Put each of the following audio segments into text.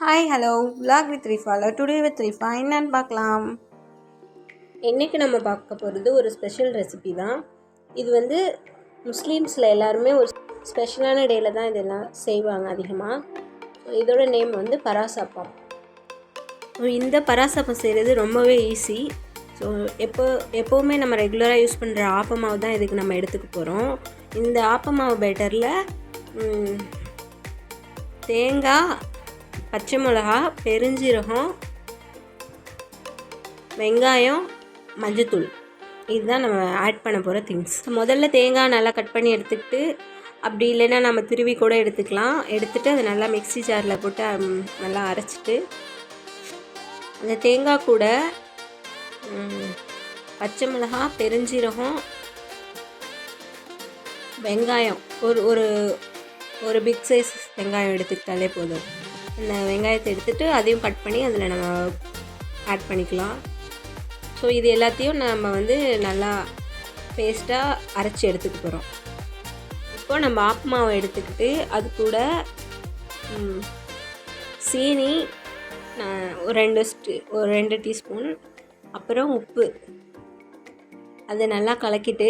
Hi hello vlog with ரிஃபாலோ today with Rifa என்னன்னு பார்க்கலாம். இன்றைக்கி நம்ம பார்க்க போகிறது ஒரு ஸ்பெஷல் ரெசிபி தான். இது வந்து முஸ்லீம்ஸில் எல்லாருமே ஒரு ஸ்பெஷலான டேயில் தான் இதெல்லாம் செய்வாங்க அதிகமாக இதோட நேம் வந்து பராசப்பம். இந்த பராசப்பம் செய்கிறது ரொம்பவே ஈஸி ஸோ எப்போ எப்போவுமே நம்ம ரெகுலராக யூஸ் பண்ணுற ஆப்பமாவு தான் இதுக்கு நம்ம எடுத்துக்க போகிறோம் இந்த ஆப்பமாவு பேட்டரில் தேங்காய் பச்சை மிளகா பெருஞ்சீரகம் வெங்காயம் மஞ்சத்தூள். இதுதான் நம்ம ஆட் பண்ண போகிற திங்ஸ் முதல்ல தேங்காய் நல்லா கட் பண்ணி எடுத்துக்கிட்டு அப்படி இல்லைன்னா நம்ம திருவி கூட எடுத்துக்கலாம். எடுத்துகிட்டு அதை நல்லா மிக்ஸி ஜாரில் போட்டு நல்லா அரைச்சிட்டு அந்த தேங்காய் கூட பச்சை மிளகா பெருஞ்சீரகம் வெங்காயம். ஒரு ஒரு ஒரு பிக் சைஸ் வெங்காயம் எடுத்துக்கிட்டாலே போதும். இந்த வெங்காயத்தை எடுத்துகிட்டு அதையும் கட் பண்ணி அதில் நம்ம ஆட் பண்ணிக்கலாம். ஸோ இது எல்லாத்தையும் நம்ம வந்து நல்லா பேஸ்ட்டாக அரைச்சி எடுத்துக்க போகிறோம் இப்போ நம்ம ஆப்பு மாவை எடுத்துக்கிட்டு அது கூட சீனி ஒரு ரெண்டு ஸ்டி ஒரு ரெண்டு டீஸ்பூன் அப்புறம் உப்பு. அதை நல்லா கலக்கிட்டு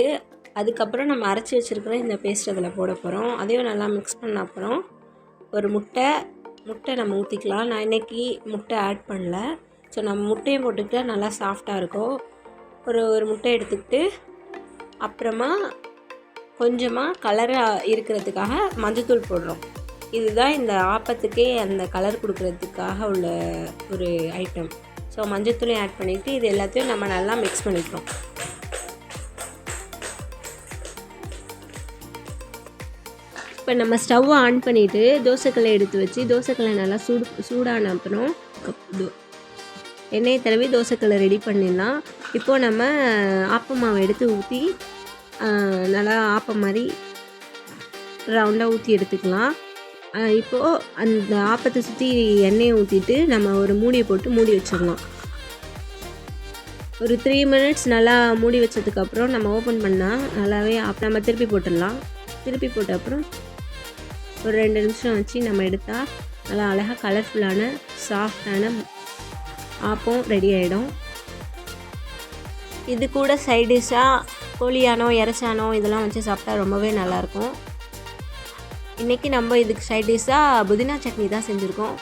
அதுக்கப்புறம் நம்ம அரைச்சி வச்சுருக்கிற இந்த பேஸ்ட் அதில் போட போகிறோம் அதையும் நல்லா மிக்ஸ் பண்ண அப்புறம் ஒரு முட்டை முட்டை நம்ம ஊற்றிக்கலாம் நான் இன்றைக்கி முட்டை ஆட் பண்ணல. ஸோ நம்ம முட்டையும் போட்டுக்கிட்டா நல்லா சாஃப்டாக இருக்கும். ஒரு ஒரு முட்டை எடுத்துக்கிட்டு அப்புறமா கொஞ்சமாக கலராக இருக்கிறதுக்காக மஞ்சத்தூள் போடுறோம். இதுதான் இந்த ஆப்பத்துக்கே அந்த கலர் கொடுக்கறதுக்காக உள்ள ஒரு ஐட்டம் ஸோ மஞ்சத்தூளையும் ஆட் பண்ணிவிட்டு இது எல்லாத்தையும் நம்ம நல்லா மிக்ஸ் பண்ணிக்கிறோம். இப்போ நம்ம ஸ்டவ் ஆன் பண்ணிவிட்டு தோசைக்கல்லை எடுத்து வச்சு தோசைக்கல்லை நல்லா சூடு சூடான அப்புறம் தோ- எண்ணெயை தடவி தோசைக்கல்லை ரெடி பண்ணிடலாம். இப்போது நம்ம ஆப்ப மாவை எடுத்து ஊற்றி நல்லா ஆப்பம் மாதிரி ரவுண்டாக ஊற்றி எடுத்துக்கலாம். இப்போது அந்த ஆப்பத்தை சுற்றி எண்ணெயை ஊற்றிட்டு நம்ம ஒரு மூடியை போட்டு மூடி வச்சிடலாம். ஒரு த்ரீ மினிட்ஸ் நல்லா மூடி வச்சதுக்கப்புறம் நம்ம ஓப்பன் பண்ணால் நல்லாவே ஆப் நம்ம திருப்பி போட்டுடலாம். திருப்பி போட்ட அப்புறம் ஒரு ரெண்டு நிமிஷம் வச்சு நம்ம எடுத்தால் நல்லா அழகாக கலர்ஃபுல்லான சாஃப்டான ஆப்பம் ரெடி ஆகிடும் இது கூட சைட் டிஷ்ஷாக கோழியானோ இறச்சானோ இதெல்லாம் வச்சு சாப்பிட்டா ரொம்பவே நல்லாயிருக்கும். இன்றைக்கி நம்ம இதுக்கு சைட் டிஷ்ஷாக புதினா சட்னி தான் செஞ்சுருக்கோம்.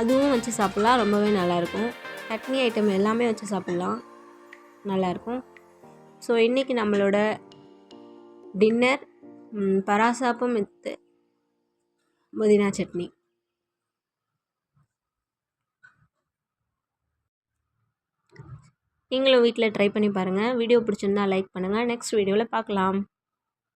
அதுவும் வச்சு சாப்பிட்லாம் ரொம்பவே நல்லாயிருக்கும். சட்னி ஐட்டம் எல்லாமே வச்சு சாப்பிட்லாம் நல்லாயிருக்கும். ஸோ இன்றைக்கி நம்மளோட டின்னர் பராசாப்பம் வித் புதினா சட்னி. நீங்களும் வீட்டில் ட்ரை பண்ணி பாருங்கள் வீடியோ பிடிச்சிருந்தா லைக் பண்ணுங்கள் நெக்ஸ்ட் வீடியோவில் பார்க்கலாம்.